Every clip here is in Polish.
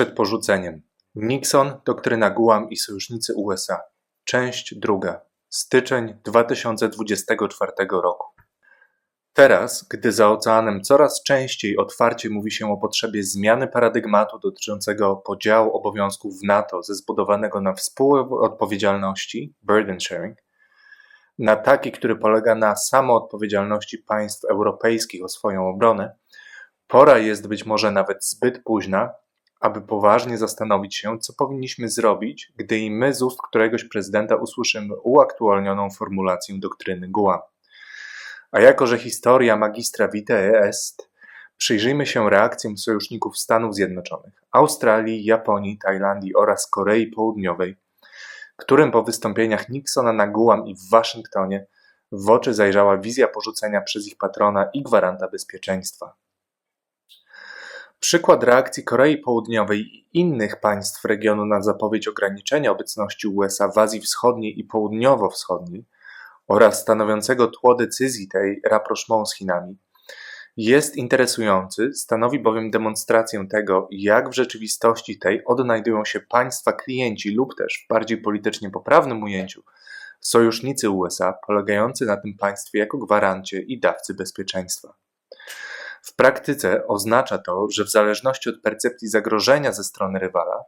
Przed porzuceniem. Nixon, doktryna Guam i sojusznicy USA. Część druga. Styczeń 2024 roku. Teraz, gdy za oceanem coraz częściej otwarcie mówi się o potrzebie zmiany paradygmatu dotyczącego podziału obowiązków w NATO ze zbudowanego na współodpowiedzialności burden sharing, na taki, który polega na samoodpowiedzialności państw europejskich o swoją obronę, Pora jest być może nawet zbyt późna, aby poważnie zastanowić się, co powinniśmy zrobić, gdy i my z ust któregoś prezydenta usłyszymy uaktualnioną formulację doktryny Guam. A jako, że historia magistra vitae est, przyjrzyjmy się reakcjom sojuszników Stanów Zjednoczonych, Australii, Japonii, Tajlandii oraz Korei Południowej, którym po wystąpieniach Nixona na Guam i w Waszyngtonie w oczy zajrzała wizja porzucenia przez ich patrona i gwaranta bezpieczeństwa. Przykład reakcji Korei Południowej i innych państw regionu na zapowiedź ograniczenia obecności USA w Azji Wschodniej i Południowo-Wschodniej oraz stanowiącego tło decyzji tej rapprochement z Chinami jest interesujący, stanowi bowiem demonstrację tego, jak w rzeczywistości tej odnajdują się państwa klienci lub też w bardziej politycznie poprawnym ujęciu sojusznicy USA polegający na tym państwie jako gwarancie i dawcy bezpieczeństwa. W praktyce oznacza to, że w zależności od percepcji zagrożenia ze strony rywala,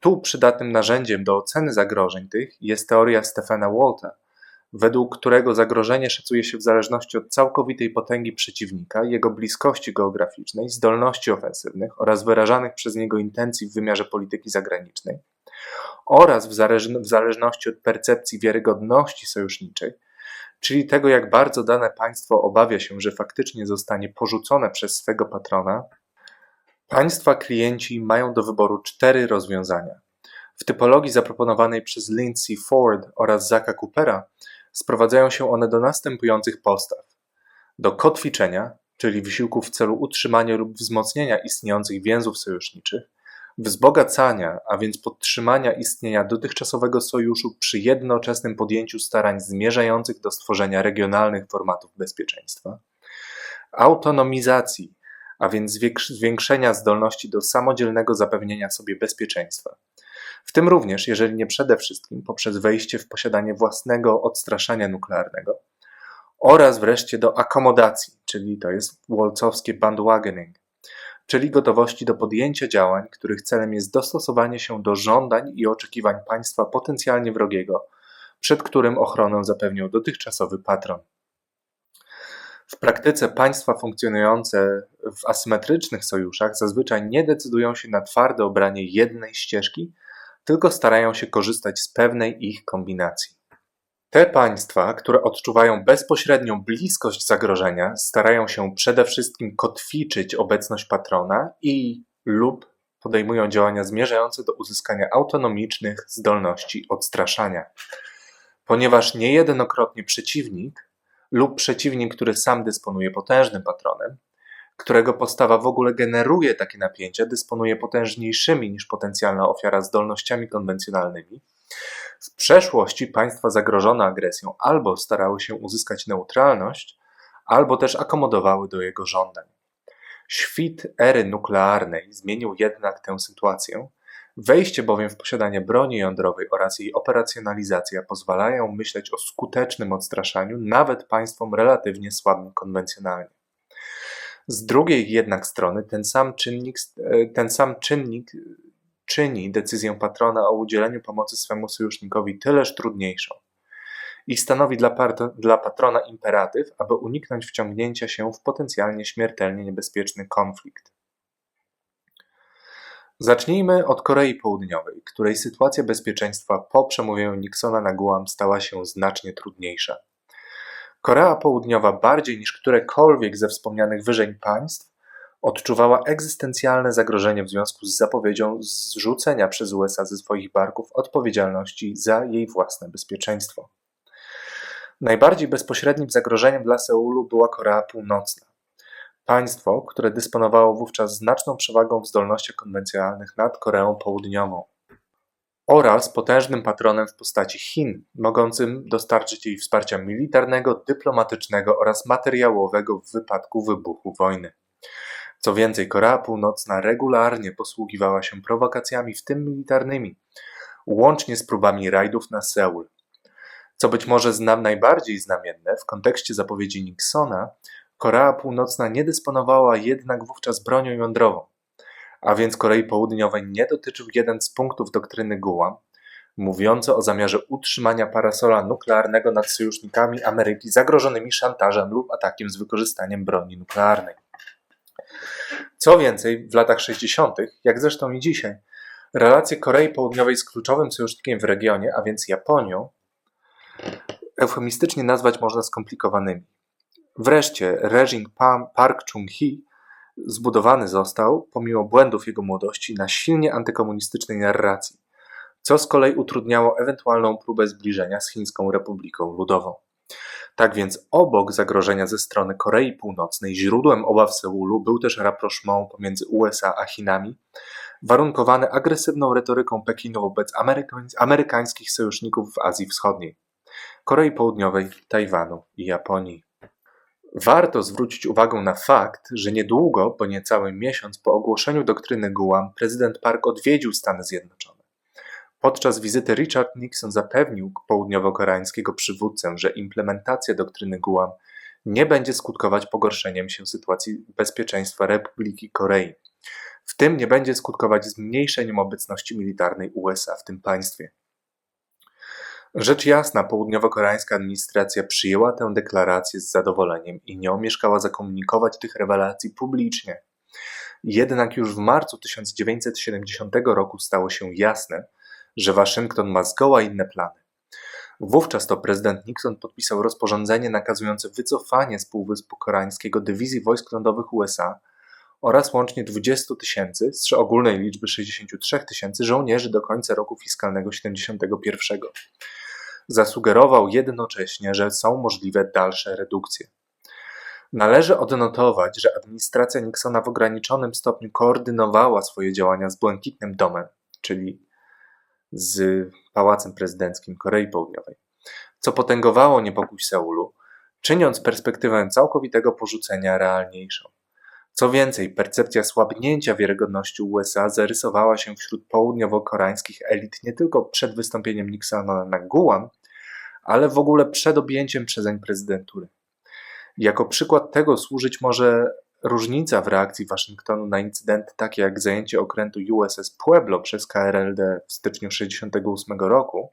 tu przydatnym narzędziem do oceny zagrożeń tych jest teoria Stefana Walta, według którego zagrożenie szacuje się w zależności od całkowitej potęgi przeciwnika, jego bliskości geograficznej, zdolności ofensywnych oraz wyrażanych przez niego intencji w wymiarze polityki zagranicznej oraz w, zależności od percepcji wiarygodności sojuszniczej, czyli tego, jak bardzo dane państwo obawia się, że faktycznie zostanie porzucone przez swego patrona, państwa klienci mają do wyboru cztery rozwiązania. W typologii zaproponowanej przez Lindsay Ford oraz Zaka Coopera sprowadzają się one do następujących postaw: do kotwiczenia, czyli wysiłków w celu utrzymania lub wzmocnienia istniejących więzów sojuszniczych, wzbogacania, a więc podtrzymania istnienia dotychczasowego sojuszu przy jednoczesnym podjęciu starań zmierzających do stworzenia regionalnych formatów bezpieczeństwa, autonomizacji, a więc zwiększenia zdolności do samodzielnego zapewnienia sobie bezpieczeństwa. W tym również, jeżeli nie przede wszystkim, poprzez wejście w posiadanie własnego odstraszania nuklearnego, oraz wreszcie do akomodacji, czyli to jest wolcowskie bandwagoning, czyli gotowości do podjęcia działań, których celem jest dostosowanie się do żądań i oczekiwań państwa potencjalnie wrogiego, przed którym ochronę zapewniał dotychczasowy patron. W praktyce państwa funkcjonujące w asymetrycznych sojuszach zazwyczaj nie decydują się na twarde obranie jednej ścieżki, tylko starają się korzystać z pewnej ich kombinacji. Te państwa, które odczuwają bezpośrednią bliskość zagrożenia, starają się przede wszystkim kotwiczyć obecność patrona i lub podejmują działania zmierzające do uzyskania autonomicznych zdolności odstraszania. Ponieważ niejednokrotnie przeciwnik lub przeciwnik, który sam dysponuje potężnym patronem, którego postawa w ogóle generuje takie napięcia, dysponuje potężniejszymi niż potencjalna ofiara zdolnościami konwencjonalnymi, w przeszłości państwa zagrożone agresją albo starały się uzyskać neutralność, albo też akomodowały do jego żądań. Świt ery nuklearnej zmienił jednak tę sytuację. Wejście bowiem w posiadanie broni jądrowej oraz jej operacjonalizacja pozwalają myśleć o skutecznym odstraszaniu nawet państwom relatywnie słabym konwencjonalnie. Z drugiej jednak strony ten sam czynnik, ten sam czynnik czyni decyzję patrona o udzieleniu pomocy swemu sojusznikowi tyleż trudniejszą i stanowi dla, dla patrona imperatyw, aby uniknąć wciągnięcia się w potencjalnie śmiertelnie niebezpieczny konflikt. Zacznijmy od Korei Południowej, której sytuacja bezpieczeństwa po przemówieniu Nixona na Guam stała się znacznie trudniejsza. Korea Południowa bardziej niż którekolwiek ze wspomnianych wyżej państw odczuwała egzystencjalne zagrożenie w związku z zapowiedzią zrzucenia przez USA ze swoich barków odpowiedzialności za jej własne bezpieczeństwo. Najbardziej bezpośrednim zagrożeniem dla Seulu była Korea Północna. Państwo, które dysponowało wówczas znaczną przewagą w zdolnościach konwencjonalnych nad Koreą Południową oraz potężnym patronem w postaci Chin, mogącym dostarczyć jej wsparcia militarnego, dyplomatycznego oraz materiałowego w wypadku wybuchu wojny. Co więcej, Korea Północna regularnie posługiwała się prowokacjami, w tym militarnymi, łącznie z próbami rajdów na Seul. Co być może znam najbardziej znamienne, w kontekście zapowiedzi Nixona, Korea Północna nie dysponowała jednak wówczas bronią jądrową, a więc Korei Południowej nie dotyczył jeden z punktów doktryny Guam, mówiący o zamiarze utrzymania parasola nuklearnego nad sojusznikami Ameryki zagrożonymi szantażem lub atakiem z wykorzystaniem broni nuklearnej. Co więcej, w latach 60., jak zresztą i dzisiaj, relacje Korei Południowej z kluczowym sojusznikiem w regionie, a więc Japonią, eufemistycznie nazwać można skomplikowanymi. Wreszcie reżim Park Chung-hee zbudowany został, pomimo błędów jego młodości, na silnie antykomunistycznej narracji, co z kolei utrudniało ewentualną próbę zbliżenia z Chińską Republiką Ludową. Tak więc obok zagrożenia ze strony Korei Północnej, źródłem obaw Seulu był też rapprochement pomiędzy USA a Chinami, warunkowany agresywną retoryką Pekinu wobec amerykańskich sojuszników w Azji Wschodniej, Korei Południowej, Tajwanu i Japonii. Warto zwrócić uwagę na fakt, że niedługo, bo niecały miesiąc po ogłoszeniu doktryny Guam, prezydent Park odwiedził Stany Zjednoczone. Podczas wizyty Richard Nixon zapewnił południowo-koreańskiego przywódcę, że implementacja doktryny Guam nie będzie skutkować pogorszeniem się sytuacji bezpieczeństwa Republiki Korei. W tym nie będzie skutkować zmniejszeniem obecności militarnej USA w tym państwie. Rzecz jasna, południowo-koreańska administracja przyjęła tę deklarację z zadowoleniem i nie omieszkała zakomunikować tych rewelacji publicznie. Jednak już w marcu 1970 roku stało się jasne, że Waszyngton ma zgoła inne plany. Wówczas to prezydent Nixon podpisał rozporządzenie nakazujące wycofanie z Półwyspu Koreańskiego dywizji wojsk lądowych USA oraz łącznie 20 tysięcy z ogólnej liczby 63 tysięcy żołnierzy do końca roku fiskalnego 71. Zasugerował jednocześnie, że są możliwe dalsze redukcje. Należy odnotować, że administracja Nixona w ograniczonym stopniu koordynowała swoje działania z Błękitnym Domem, czyli z Pałacem Prezydenckim Korei Południowej, co potęgowało niepokój Seulu, czyniąc perspektywę całkowitego porzucenia realniejszą. Co więcej, percepcja słabnięcia wiarygodności USA zarysowała się wśród południowo-koreańskich elit nie tylko przed wystąpieniem Nixona na Guam, ale w ogóle przed objęciem przezeń prezydentury. Jako przykład tego służyć może różnica w reakcji Waszyngtonu na incydenty takie jak zajęcie okrętu USS Pueblo przez KRLD w styczniu 1968 roku.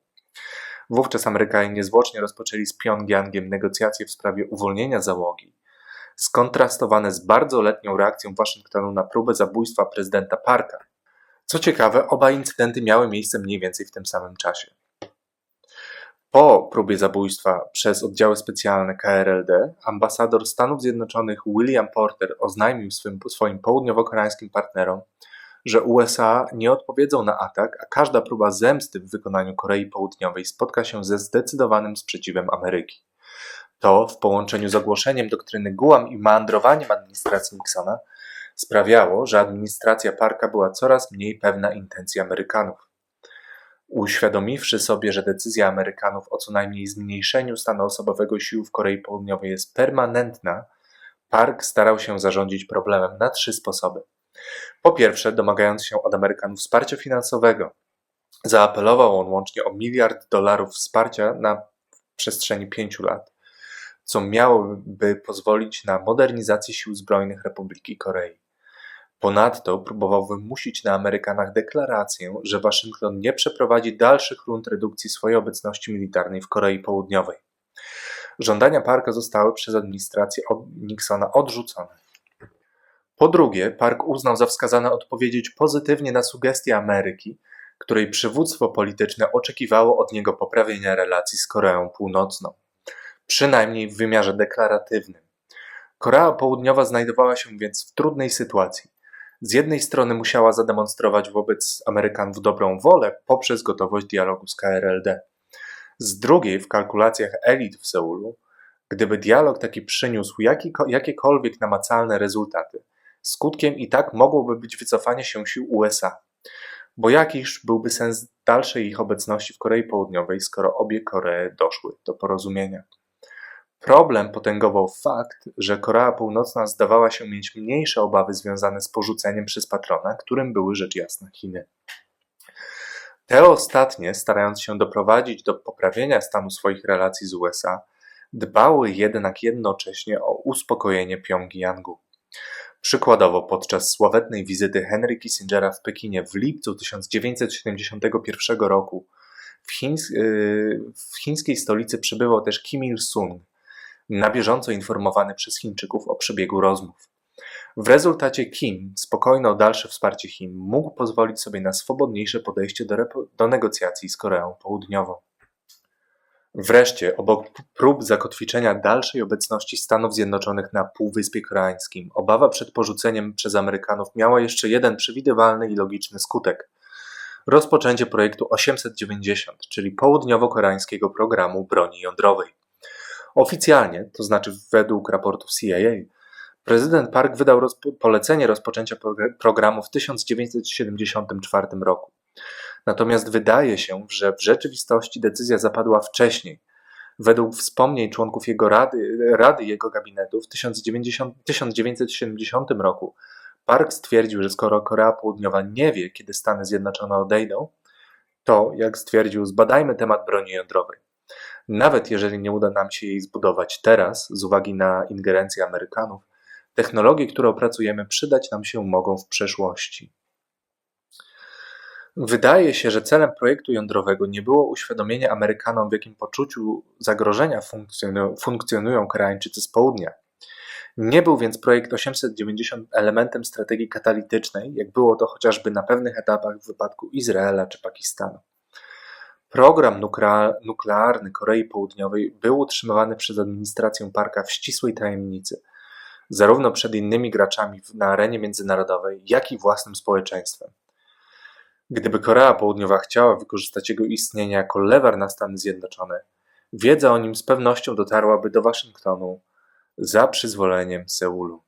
Wówczas Amerykanie niezwłocznie rozpoczęli z Pjongjangiem negocjacje w sprawie uwolnienia załogi, skontrastowane z bardzo letnią reakcją Waszyngtonu na próbę zabójstwa prezydenta Parka. Co ciekawe, oba incydenty miały miejsce mniej więcej w tym samym czasie. Po próbie zabójstwa przez oddziały specjalne KRLD ambasador Stanów Zjednoczonych William Porter oznajmił swym, swoim południowo-koreańskim partnerom, że USA nie odpowiedzą na atak, a każda próba zemsty w wykonaniu Korei Południowej spotka się ze zdecydowanym sprzeciwem Ameryki. To, w połączeniu z ogłoszeniem doktryny Guam i meandrowaniem administracji Nixona, sprawiało, że administracja Parka była coraz mniej pewna intencji Amerykanów. Uświadomiwszy sobie, że decyzja Amerykanów o co najmniej zmniejszeniu stanu osobowego sił w Korei Południowej jest permanentna, Park starał się zarządzić problemem na trzy sposoby. Po pierwsze, domagając się od Amerykanów wsparcia finansowego. Zaapelował on łącznie o miliard dolarów wsparcia na przestrzeni pięciu lat, co miałoby pozwolić na modernizację sił zbrojnych Republiki Korei. Ponadto próbował wymusić na Amerykanach deklarację, że Waszyngton nie przeprowadzi dalszych rund redukcji swojej obecności militarnej w Korei Południowej. Żądania Parka zostały przez administrację Nixona odrzucone. Po drugie, Park uznał za wskazane odpowiedzieć pozytywnie na sugestie Ameryki, której przywództwo polityczne oczekiwało od niego poprawienia relacji z Koreą Północną, przynajmniej w wymiarze deklaratywnym. Korea Południowa znajdowała się więc w trudnej sytuacji z jednej strony musiała zademonstrować wobec Amerykanów dobrą wolę poprzez gotowość dialogu z KRLD. Z drugiej, w kalkulacjach elit w Seulu, gdyby dialog taki przyniósł jakiekolwiek namacalne rezultaty, skutkiem i tak mogłoby być wycofanie się sił USA. Bo jakiż byłby sens dalszej ich obecności w Korei Południowej, skoro obie Koree doszły do porozumienia? Problem potęgował fakt, że Korea Północna zdawała się mieć mniejsze obawy związane z porzuceniem przez patrona, którym były rzecz jasna Chiny. Te ostatnie, starając się doprowadzić do poprawienia stanu swoich relacji z USA, dbały jednak jednocześnie o uspokojenie Pjongjangu. Przykładowo podczas sławetnej wizyty Henry Kissingera w Pekinie w lipcu 1971 roku w, chińs y, w chińskiej stolicy przybywał też Kim Il-sung, na bieżąco informowany przez Chińczyków o przebiegu rozmów. W rezultacie Kim, spokojny o dalsze wsparcie Chin, mógł pozwolić sobie na swobodniejsze podejście do, do negocjacji z Koreą Południową. Wreszcie, obok prób zakotwiczenia dalszej obecności Stanów Zjednoczonych na Półwyspie Koreańskim, obawa przed porzuceniem przez Amerykanów miała jeszcze jeden przewidywalny i logiczny skutek. Rozpoczęcie projektu 890, czyli południowo-koreańskiego programu broni jądrowej. Oficjalnie, to znaczy według raportów CIA, prezydent Park wydał polecenie rozpoczęcia programu w 1974 roku. Natomiast wydaje się, że w rzeczywistości decyzja zapadła wcześniej. Według wspomnień członków jego rady, rady jego gabinetu w 1970 roku Park stwierdził, że skoro Korea Południowa nie wie, kiedy Stany Zjednoczone odejdą, to, jak stwierdził, zbadajmy temat broni jądrowej. Nawet jeżeli nie uda nam się jej zbudować teraz, z uwagi na ingerencję Amerykanów, technologie, które opracujemy, przydać nam się mogą w przeszłości. Wydaje się, że celem projektu jądrowego nie było uświadomienie Amerykanom, w jakim poczuciu zagrożenia funkcjonują Koreańczycy z południa. Nie był więc projekt 890 elementem strategii katalitycznej, jak było to chociażby na pewnych etapach w wypadku Izraela czy Pakistanu. Program nuklearny Korei Południowej był utrzymywany przez administrację Parka w ścisłej tajemnicy, zarówno przed innymi graczami na arenie międzynarodowej, jak i własnym społeczeństwem. Gdyby Korea Południowa chciała wykorzystać jego istnienie jako lewar na Stany Zjednoczone, wiedza o nim z pewnością dotarłaby do Waszyngtonu za przyzwoleniem Seulu.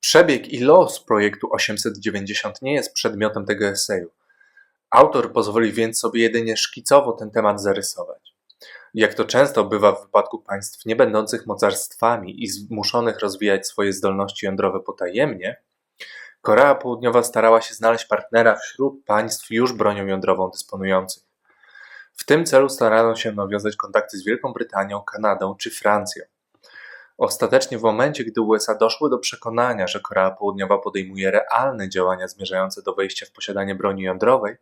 Przebieg i los projektu 890 nie jest przedmiotem tego eseju. Autor pozwoli więc sobie jedynie szkicowo ten temat zarysować. Jak to często bywa w wypadku państw niebędących mocarstwami i zmuszonych rozwijać swoje zdolności jądrowe potajemnie, Korea Południowa starała się znaleźć partnera wśród państw już bronią jądrową dysponujących. W tym celu starano się nawiązać kontakty z Wielką Brytanią, Kanadą czy Francją. Ostatecznie w momencie, gdy USA doszły do przekonania, że Korea Południowa podejmuje realne działania zmierzające do wejścia w posiadanie broni jądrowej,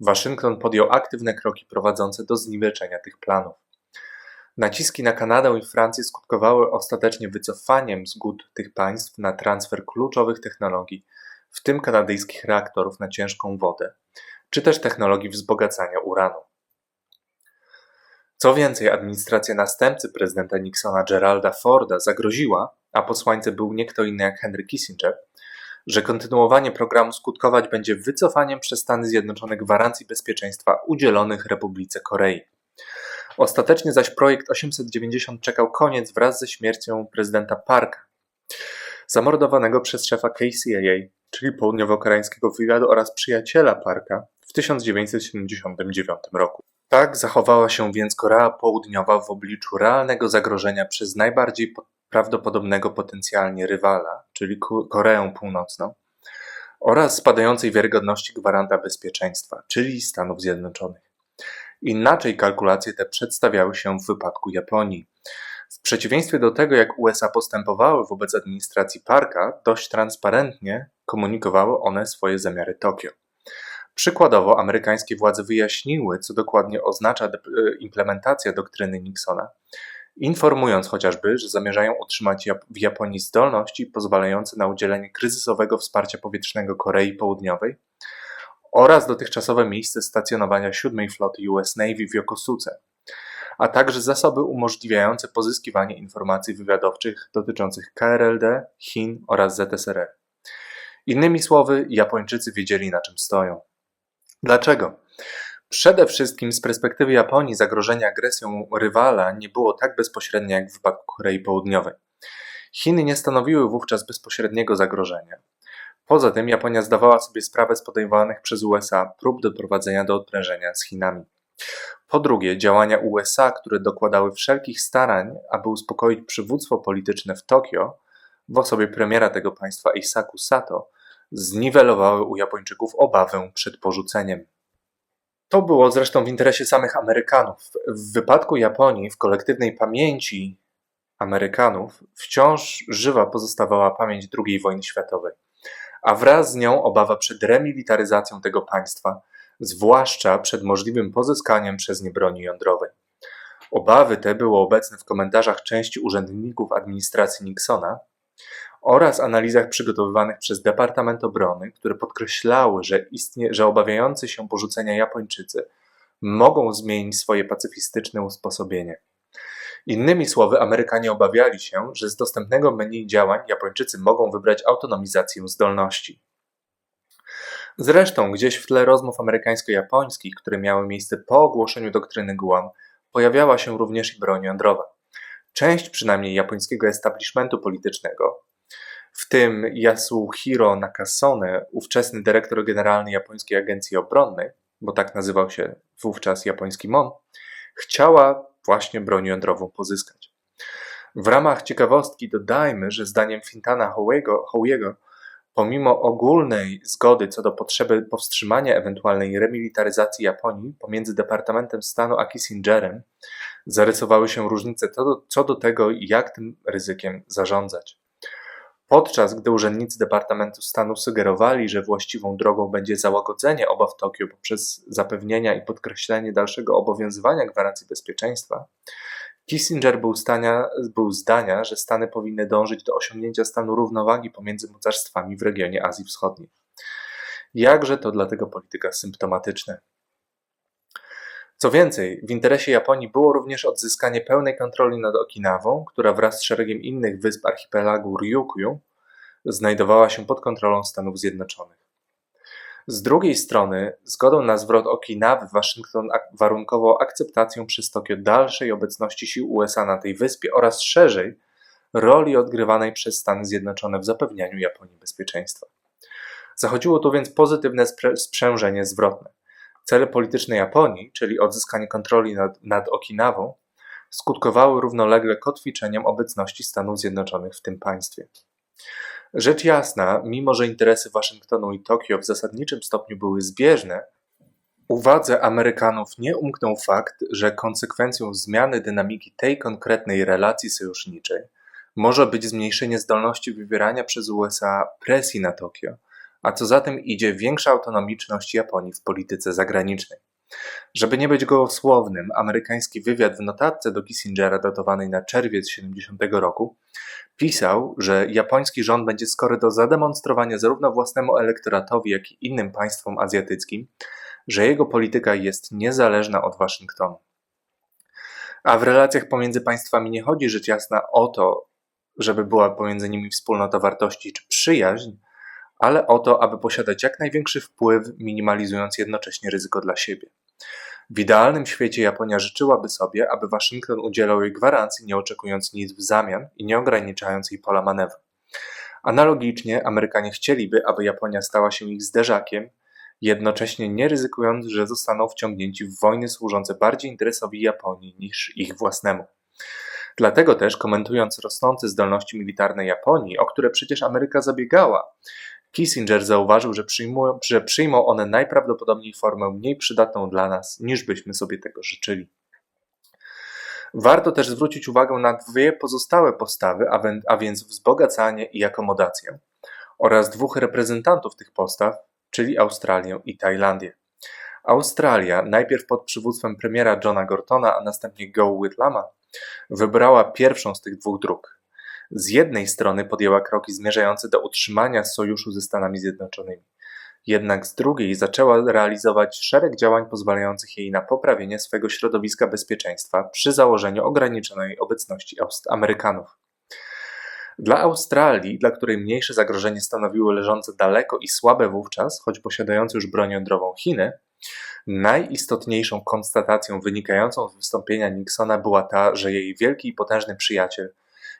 Waszyngton podjął aktywne kroki prowadzące do zniweczenia tych planów. Naciski na Kanadę i Francję skutkowały ostatecznie wycofaniem zgód tych państw na transfer kluczowych technologii, w tym kanadyjskich reaktorów na ciężką wodę, czy też technologii wzbogacania uranu. Co więcej, administracja następcy prezydenta Nixona Geralda Forda zagroziła, a posłańcem był nie kto inny jak Henry Kissinger, że kontynuowanie programu skutkować będzie wycofaniem przez Stany Zjednoczone gwarancji bezpieczeństwa udzielonych Republice Korei. Ostatecznie zaś projekt 890 czekał koniec wraz ze śmiercią prezydenta Parka, zamordowanego przez szefa KCAA, czyli południowo-koreańskiego wywiadu oraz przyjaciela Parka w 1979 roku. Tak zachowała się więc Korea Południowa w obliczu realnego zagrożenia przez najbardziej prawdopodobnego potencjalnie rywala, czyli Koreę Północną, oraz spadającej wiarygodności gwaranta bezpieczeństwa, czyli Stanów Zjednoczonych. Inaczej kalkulacje te przedstawiały się w wypadku Japonii. W przeciwieństwie do tego, jak USA postępowały wobec administracji Parka, dość transparentnie komunikowały one swoje zamiary Tokio. Przykładowo, amerykańskie władze wyjaśniły, co dokładnie oznacza e, implementacja doktryny Nixona, informując chociażby, że zamierzają utrzymać w Japonii zdolności pozwalające na udzielenie kryzysowego wsparcia powietrznego Korei Południowej oraz dotychczasowe miejsce stacjonowania siódmej floty US Navy w Yokosuce, a także zasoby umożliwiające pozyskiwanie informacji wywiadowczych dotyczących KRLD, Chin oraz ZSRR. Innymi słowy, Japończycy wiedzieli na czym stoją. Dlaczego? Przede wszystkim z perspektywy Japonii zagrożenie agresją rywala nie było tak bezpośrednie jak w wypadku Korei Południowej. Chiny nie stanowiły wówczas bezpośredniego zagrożenia. Poza tym Japonia zdawała sobie sprawę z podejmowanych przez USA prób doprowadzenia do odprężenia z Chinami. Po drugie, działania USA, które dokładały wszelkich starań, aby uspokoić przywództwo polityczne w Tokio, w osobie premiera tego państwa Isaku Sato, zniwelowały u Japończyków obawę przed porzuceniem. To było zresztą w interesie samych Amerykanów. W wypadku Japonii, w kolektywnej pamięci Amerykanów, wciąż żywa pozostawała pamięć II wojny światowej, a wraz z nią obawa przed remilitaryzacją tego państwa, zwłaszcza przed możliwym pozyskaniem przez nie broni jądrowej. Obawy te były obecne w komentarzach części urzędników administracji Nixona oraz analizach przygotowywanych przez Departament Obrony, które podkreślały, że, istnie, że obawiający się porzucenia Japończycy mogą zmienić swoje pacyfistyczne usposobienie. Innymi słowy, Amerykanie obawiali się, że z dostępnego menu działań Japończycy mogą wybrać autonomizację zdolności. Zresztą, gdzieś w tle rozmów amerykańsko-japońskich, które miały miejsce po ogłoszeniu doktryny Guam, pojawiała się również i broń jądrowa. Część przynajmniej japońskiego establishmentu politycznego, w tym Yasuhiro Nakasone, ówczesny dyrektor generalny Japońskiej Agencji Obronnej, bo tak nazywał się wówczas japoński MON, chciała właśnie broń jądrową pozyskać. W ramach ciekawostki dodajmy, że zdaniem Fintana Howiego, pomimo ogólnej zgody co do potrzeby powstrzymania ewentualnej remilitaryzacji Japonii pomiędzy Departamentem Stanu a Kissingerem, zarysowały się różnice co do, co do tego, jak tym ryzykiem zarządzać. Podczas gdy urzędnicy Departamentu Stanu sugerowali, że właściwą drogą będzie załagodzenie obaw Tokio poprzez zapewnienia i podkreślenie dalszego obowiązywania gwarancji bezpieczeństwa, Kissinger był, stania, był zdania, że Stany powinny dążyć do osiągnięcia stanu równowagi pomiędzy mocarstwami w regionie Azji Wschodniej. Jakże to dla tego polityka symptomatyczne. Co więcej, w interesie Japonii było również odzyskanie pełnej kontroli nad Okinawą, która wraz z szeregiem innych wysp archipelagu Ryukyu znajdowała się pod kontrolą Stanów Zjednoczonych. Z drugiej strony, zgodą na zwrot Okinawy Waszyngton warunkował akceptacją przez Tokio dalszej obecności sił USA na tej wyspie oraz szerzej roli odgrywanej przez Stany Zjednoczone w zapewnianiu Japonii bezpieczeństwa. Zachodziło tu więc pozytywne sprzężenie zwrotne. Cele polityczne Japonii, czyli odzyskanie kontroli nad, nad Okinawą, skutkowały równolegle kotwiczeniem obecności Stanów Zjednoczonych w tym państwie. Rzecz jasna, mimo że interesy Waszyngtonu i Tokio w zasadniczym stopniu były zbieżne, uwadze Amerykanów nie umknął fakt, że konsekwencją zmiany dynamiki tej konkretnej relacji sojuszniczej może być zmniejszenie zdolności wywierania przez USA presji na Tokio a co za tym idzie większa autonomiczność Japonii w polityce zagranicznej. Żeby nie być gołosłownym, amerykański wywiad w notatce do Kissingera datowanej na czerwiec 70 roku pisał, że japoński rząd będzie skory do zademonstrowania zarówno własnemu elektoratowi, jak i innym państwom azjatyckim, że jego polityka jest niezależna od Waszyngtonu. A w relacjach pomiędzy państwami nie chodzi rzecz jasna o to, żeby była pomiędzy nimi wspólnota wartości czy przyjaźń, ale o to, aby posiadać jak największy wpływ, minimalizując jednocześnie ryzyko dla siebie. W idealnym świecie Japonia życzyłaby sobie, aby Waszyngton udzielał jej gwarancji, nie oczekując nic w zamian i nie ograniczając jej pola manewru. Analogicznie Amerykanie chcieliby, aby Japonia stała się ich zderzakiem, jednocześnie nie ryzykując, że zostaną wciągnięci w wojny służące bardziej interesowi Japonii niż ich własnemu. Dlatego też, komentując rosnące zdolności militarne Japonii, o które przecież Ameryka zabiegała, Kissinger zauważył, że przyjmują, że przyjmą one najprawdopodobniej formę mniej przydatną dla nas, niż byśmy sobie tego życzyli. Warto też zwrócić uwagę na dwie pozostałe postawy, a więc wzbogacanie i akomodację, oraz dwóch reprezentantów tych postaw, czyli Australię i Tajlandię. Australia, najpierw pod przywództwem premiera Johna Gortona, a następnie Go Whitlama, wybrała pierwszą z tych dwóch dróg z jednej strony podjęła kroki zmierzające do utrzymania sojuszu ze Stanami Zjednoczonymi, jednak z drugiej zaczęła realizować szereg działań pozwalających jej na poprawienie swego środowiska bezpieczeństwa przy założeniu ograniczonej obecności Amerykanów. Dla Australii, dla której mniejsze zagrożenie stanowiły leżące daleko i słabe wówczas, choć posiadające już broń jądrową Chiny, najistotniejszą konstatacją wynikającą z wystąpienia Nixona była ta, że jej wielki i potężny przyjaciel –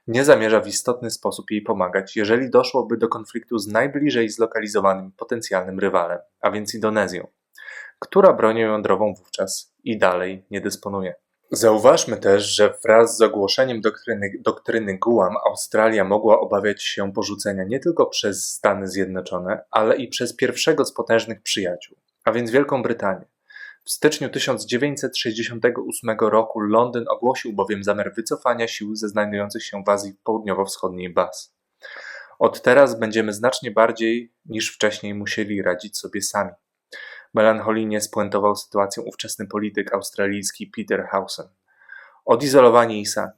nie zamierza w istotny sposób jej pomagać, jeżeli doszłoby do konfliktu z najbliżej zlokalizowanym potencjalnym rywalem, a więc Indonezją, która bronią jądrową wówczas i dalej nie dysponuje. Zauważmy też, że wraz z ogłoszeniem doktryny, doktryny Guam Australia mogła obawiać się porzucenia nie tylko przez Stany Zjednoczone, ale i przez pierwszego z potężnych przyjaciół, a więc Wielką Brytanię. W styczniu 1968 roku Londyn ogłosił bowiem zamiar wycofania sił ze znajdujących się w Azji południowo-wschodniej baz. Od teraz będziemy znacznie bardziej niż wcześniej musieli radzić sobie sami. Melancholijnie spuentował sytuację ówczesny polityk australijski Peter Hausen. Odizolowani i sami.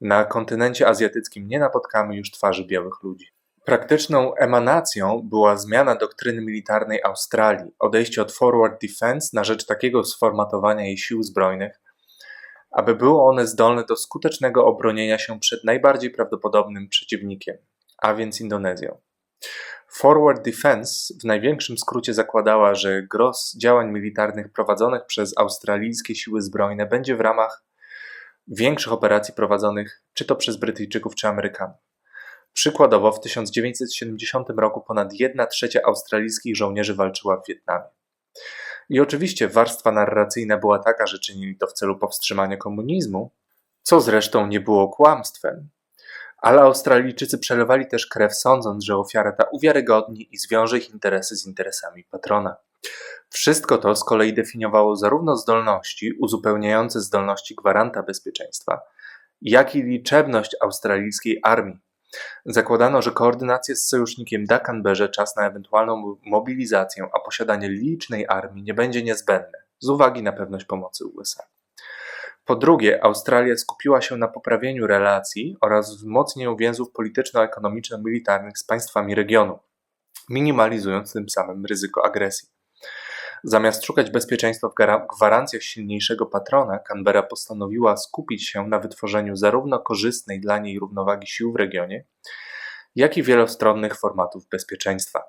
Na kontynencie azjatyckim nie napotkamy już twarzy białych ludzi. Praktyczną emanacją była zmiana doktryny militarnej Australii, odejście od forward defense na rzecz takiego sformatowania jej sił zbrojnych, aby były one zdolne do skutecznego obronienia się przed najbardziej prawdopodobnym przeciwnikiem, a więc Indonezją. Forward Defense w największym skrócie zakładała, że gros działań militarnych prowadzonych przez australijskie siły zbrojne będzie w ramach większych operacji prowadzonych czy to przez Brytyjczyków czy Amerykanów. Przykładowo w 1970 roku ponad 1 trzecia australijskich żołnierzy walczyła w Wietnamie. I oczywiście warstwa narracyjna była taka, że czynili to w celu powstrzymania komunizmu, co zresztą nie było kłamstwem, ale Australijczycy przelewali też krew, sądząc, że ofiara ta uwiarygodni i zwiąże ich interesy z interesami patrona. Wszystko to z kolei definiowało zarówno zdolności uzupełniające zdolności gwaranta bezpieczeństwa, jak i liczebność australijskiej armii. Zakładano, że koordynacja z sojusznikiem da czas na ewentualną mobilizację, a posiadanie licznej armii nie będzie niezbędne, z uwagi na pewność pomocy USA. Po drugie, Australia skupiła się na poprawieniu relacji oraz wzmocnieniu więzów polityczno-ekonomiczno-militarnych z państwami regionu, minimalizując tym samym ryzyko agresji. Zamiast szukać bezpieczeństwa w gwarancjach silniejszego patrona, Canberra postanowiła skupić się na wytworzeniu zarówno korzystnej dla niej równowagi sił w regionie, jak i wielostronnych formatów bezpieczeństwa.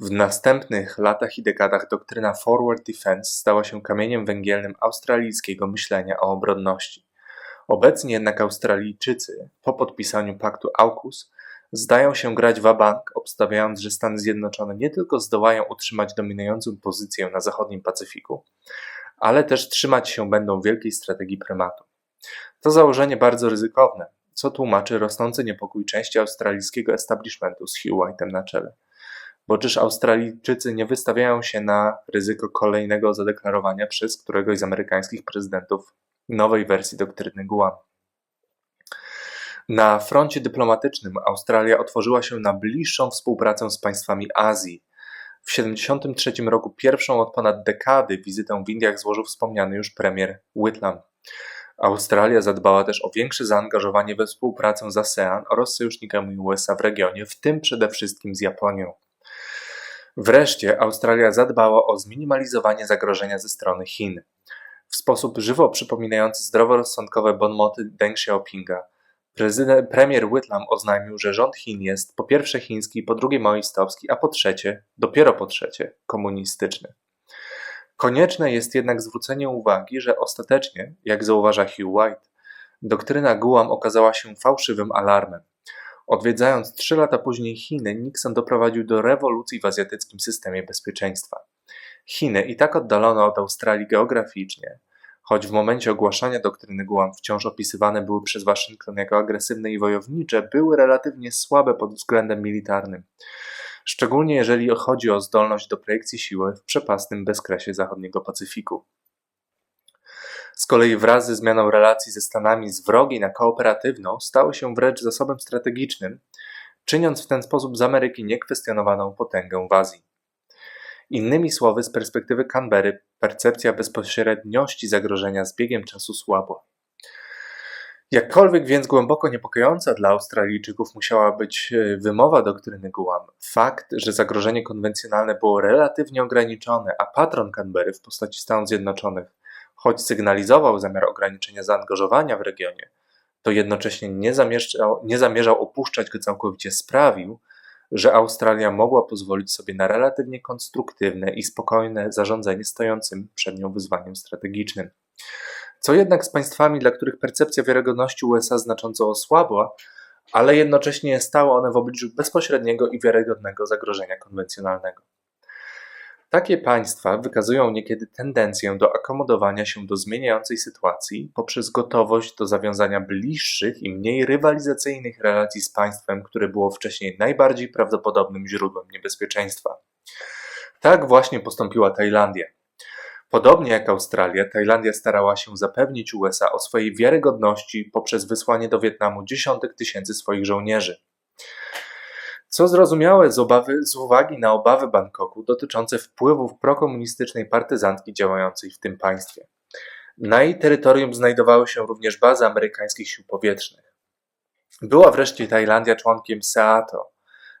W następnych latach i dekadach doktryna Forward Defense stała się kamieniem węgielnym australijskiego myślenia o obronności. Obecnie jednak Australijczycy, po podpisaniu paktu AUKUS, zdają się grać wabank, obstawiając, że Stany Zjednoczone nie tylko zdołają utrzymać dominującą pozycję na zachodnim Pacyfiku, ale też trzymać się będą wielkiej strategii prymatu. To założenie bardzo ryzykowne, co tłumaczy rosnący niepokój części australijskiego establishmentu z Hugh White'em na czele bo czyż Australijczycy nie wystawiają się na ryzyko kolejnego zadeklarowania przez któregoś z amerykańskich prezydentów nowej wersji doktryny Guam. Na froncie dyplomatycznym Australia otworzyła się na bliższą współpracę z państwami Azji. W 1973 roku pierwszą od ponad dekady wizytę w Indiach złożył wspomniany już premier Whitlam. Australia zadbała też o większe zaangażowanie we współpracę z ASEAN oraz sojusznikami USA w regionie, w tym przede wszystkim z Japonią. Wreszcie Australia zadbała o zminimalizowanie zagrożenia ze strony Chin. W sposób żywo przypominający zdroworozsądkowe bonmoty Deng Xiaopinga, prezydent, premier Whitlam oznajmił, że rząd Chin jest po pierwsze chiński, po drugie maoistowski, a po trzecie, dopiero po trzecie, komunistyczny. Konieczne jest jednak zwrócenie uwagi, że ostatecznie, jak zauważa Hugh White, doktryna Guam okazała się fałszywym alarmem. Odwiedzając trzy lata później Chiny, Nixon doprowadził do rewolucji w azjatyckim systemie bezpieczeństwa. Chiny, i tak oddalone od Australii geograficznie, choć w momencie ogłaszania doktryny Guam wciąż opisywane były przez Waszyngton jako agresywne i wojownicze, były relatywnie słabe pod względem militarnym, szczególnie jeżeli chodzi o zdolność do projekcji siły w przepastnym bezkresie zachodniego Pacyfiku. Z kolei wraz ze zmianą relacji ze Stanami z wrogiej na kooperatywną stały się wręcz zasobem strategicznym, czyniąc w ten sposób z Ameryki niekwestionowaną potęgę w Azji. Innymi słowy, z perspektywy Canberry, percepcja bezpośredniości zagrożenia z biegiem czasu słabła. Jakkolwiek więc głęboko niepokojąca dla Australijczyków musiała być e, wymowa doktryny Guam, fakt, że zagrożenie konwencjonalne było relatywnie ograniczone, a patron Canberry w postaci Stanów Zjednoczonych choć sygnalizował zamiar ograniczenia zaangażowania w regionie, to jednocześnie nie zamierzał, nie zamierzał opuszczać go całkowicie, sprawił, że Australia mogła pozwolić sobie na relatywnie konstruktywne i spokojne zarządzanie stojącym przed nią wyzwaniem strategicznym. Co jednak z państwami, dla których percepcja wiarygodności USA znacząco osłabła, ale jednocześnie stały one w obliczu bezpośredniego i wiarygodnego zagrożenia konwencjonalnego. Takie państwa wykazują niekiedy tendencję do akomodowania się do zmieniającej sytuacji poprzez gotowość do zawiązania bliższych i mniej rywalizacyjnych relacji z państwem, które było wcześniej najbardziej prawdopodobnym źródłem niebezpieczeństwa. Tak właśnie postąpiła Tajlandia. Podobnie jak Australia, Tajlandia starała się zapewnić USA o swojej wiarygodności poprzez wysłanie do Wietnamu dziesiątek tysięcy swoich żołnierzy. Co zrozumiałe z, obawy, z uwagi na obawy Bangkoku dotyczące wpływów prokomunistycznej partyzantki działającej w tym państwie. Na jej terytorium znajdowały się również bazy amerykańskich sił powietrznych. Była wreszcie Tajlandia członkiem SEATO,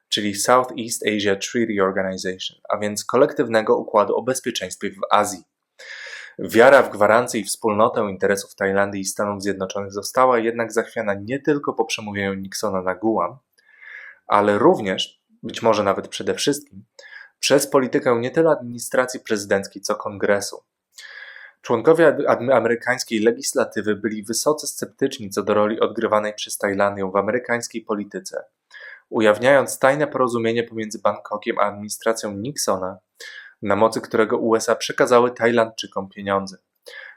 czyli Southeast Asia Treaty Organization, a więc kolektywnego układu o bezpieczeństwie w Azji. Wiara w gwarancję i wspólnotę interesów Tajlandii i Stanów Zjednoczonych została jednak zachwiana nie tylko po przemówieniu Nixona na Guam, ale również, być może nawet przede wszystkim, przez politykę nie tyle administracji prezydenckiej, co kongresu. Członkowie amerykańskiej legislatywy byli wysoce sceptyczni co do roli odgrywanej przez Tajlandię w amerykańskiej polityce, ujawniając tajne porozumienie pomiędzy Bangkokiem a administracją Nixona, na mocy którego USA przekazały Tajlandczykom pieniądze.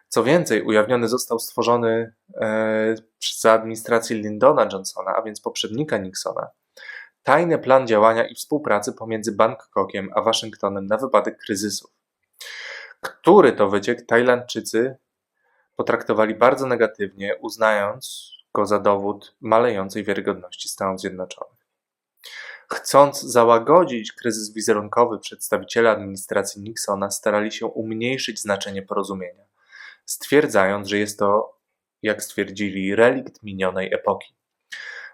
Co więcej, ujawniony został stworzony e, za administracji Lyndona Johnsona, a więc poprzednika Nixona, tajny plan działania i współpracy pomiędzy Bangkokiem a Waszyngtonem na wypadek kryzysów, który to wyciek Tajlandczycy potraktowali bardzo negatywnie, uznając go za dowód malejącej wiarygodności Stanów Zjednoczonych. Chcąc załagodzić kryzys wizerunkowy, przedstawiciele administracji Nixona starali się umniejszyć znaczenie porozumienia, stwierdzając, że jest to, jak stwierdzili, relikt minionej epoki.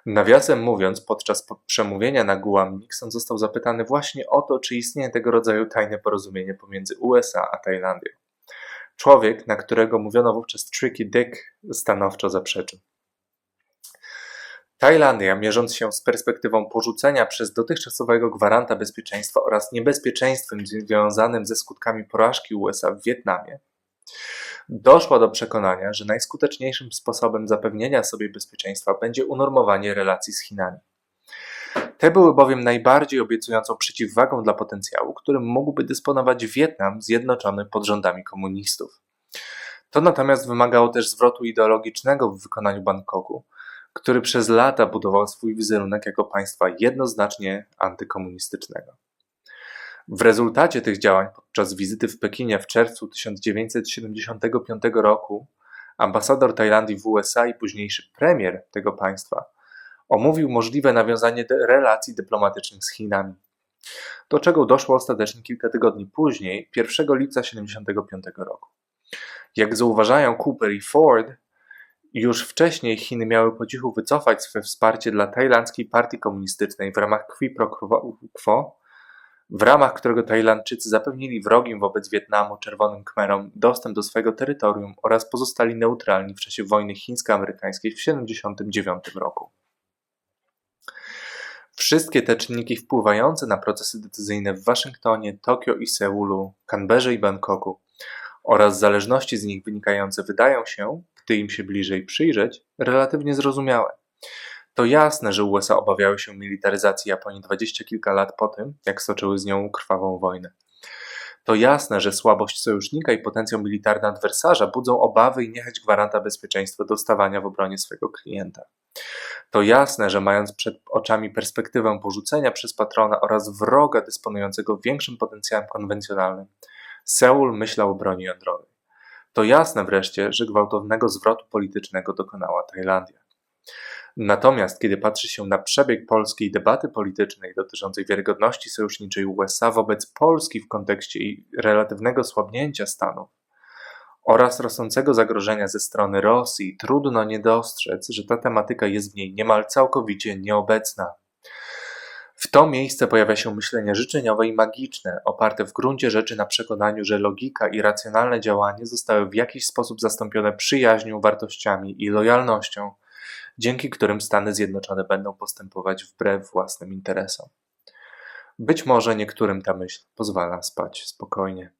Nawiasem mówiąc, podczas przemówienia na Guam Nixon został zapytany właśnie o to, czy istnieje tego rodzaju tajne porozumienie pomiędzy USA a Tajlandią. Człowiek, na którego mówiono wówczas Tricky Dick, stanowczo zaprzeczył. Tajlandia, mierząc się z perspektywą porzucenia przez dotychczasowego gwaranta bezpieczeństwa oraz niebezpieczeństwem związanym ze skutkami porażki USA w Wietnamie, doszła do przekonania, że najskuteczniejszym sposobem zapewnienia sobie bezpieczeństwa będzie unormowanie relacji z Chinami. Te były bowiem najbardziej obiecującą przeciwwagą dla potencjału, którym mógłby dysponować Wietnam zjednoczony pod rządami komunistów. To natomiast wymagało też zwrotu ideologicznego w wykonaniu Bangkoku, który przez lata budował swój wizerunek jako państwa jednoznacznie antykomunistycznego. W rezultacie tych działań podczas wizyty w Pekinie w czerwcu 1975 roku ambasador Tajlandii w USA i późniejszy premier tego państwa omówił możliwe nawiązanie relacji dyplomatycznych z Chinami. Do czego doszło ostatecznie kilka tygodni później, 1 lipca 1975 roku. Jak zauważają Cooper i Ford, już wcześniej Chiny miały po cichu wycofać swe wsparcie dla tajlandzkiej partii komunistycznej w ramach qui pro quo, w ramach którego Tajlandczycy zapewnili wrogim wobec Wietnamu Czerwonym Khmerom dostęp do swojego terytorium oraz pozostali neutralni w czasie wojny chińsko-amerykańskiej w 1979 roku. Wszystkie te czynniki wpływające na procesy decyzyjne w Waszyngtonie, Tokio i Seulu, Canberrze i Bangkoku oraz zależności z nich wynikające wydają się, gdy im się bliżej przyjrzeć, relatywnie zrozumiałe. To jasne, że USA obawiały się militaryzacji Japonii dwadzieścia kilka lat po tym, jak stoczyły z nią krwawą wojnę. To jasne, że słabość sojusznika i potencjał militarny adwersarza budzą obawy i niechęć gwaranta bezpieczeństwa do stawania w obronie swojego klienta. To jasne, że mając przed oczami perspektywę porzucenia przez patrona oraz wroga dysponującego większym potencjałem konwencjonalnym, Seul myślał o broni jądrowej. To jasne wreszcie, że gwałtownego zwrotu politycznego dokonała Tajlandia. Natomiast kiedy patrzy się na przebieg polskiej debaty politycznej dotyczącej wiarygodności sojuszniczej USA wobec Polski w kontekście jej relatywnego słabnięcia Stanów oraz rosnącego zagrożenia ze strony Rosji, trudno nie dostrzec, że ta tematyka jest w niej niemal całkowicie nieobecna. W to miejsce pojawia się myślenie życzeniowe i magiczne, oparte w gruncie rzeczy na przekonaniu, że logika i racjonalne działanie zostały w jakiś sposób zastąpione przyjaźnią, wartościami i lojalnością, dzięki którym Stany Zjednoczone będą postępować wbrew własnym interesom. Być może niektórym ta myśl pozwala spać spokojnie.